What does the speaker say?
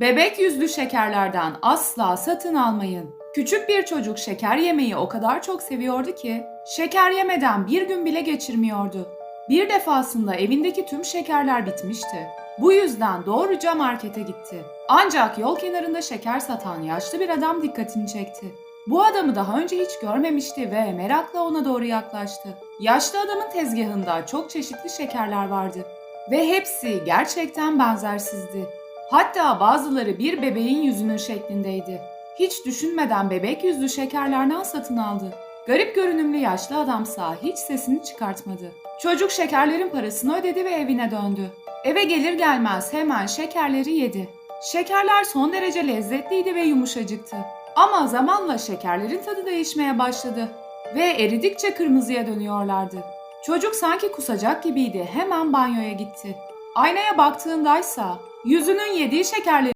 Bebek yüzlü şekerlerden asla satın almayın. Küçük bir çocuk şeker yemeyi o kadar çok seviyordu ki şeker yemeden bir gün bile geçirmiyordu. Bir defasında evindeki tüm şekerler bitmişti. Bu yüzden doğruca markete gitti. Ancak yol kenarında şeker satan yaşlı bir adam dikkatini çekti. Bu adamı daha önce hiç görmemişti ve merakla ona doğru yaklaştı. Yaşlı adamın tezgahında çok çeşitli şekerler vardı ve hepsi gerçekten benzersizdi. Hatta bazıları bir bebeğin yüzünün şeklindeydi. Hiç düşünmeden bebek yüzlü şekerlerden satın aldı. Garip görünümlü yaşlı adamsa hiç sesini çıkartmadı. Çocuk şekerlerin parasını ödedi ve evine döndü. Eve gelir gelmez hemen şekerleri yedi. Şekerler son derece lezzetliydi ve yumuşacıktı. Ama zamanla şekerlerin tadı değişmeye başladı ve eridikçe kırmızıya dönüyorlardı. Çocuk sanki kusacak gibiydi. Hemen banyoya gitti. Aynaya baktığındaysa yüzünün yediği şekerleri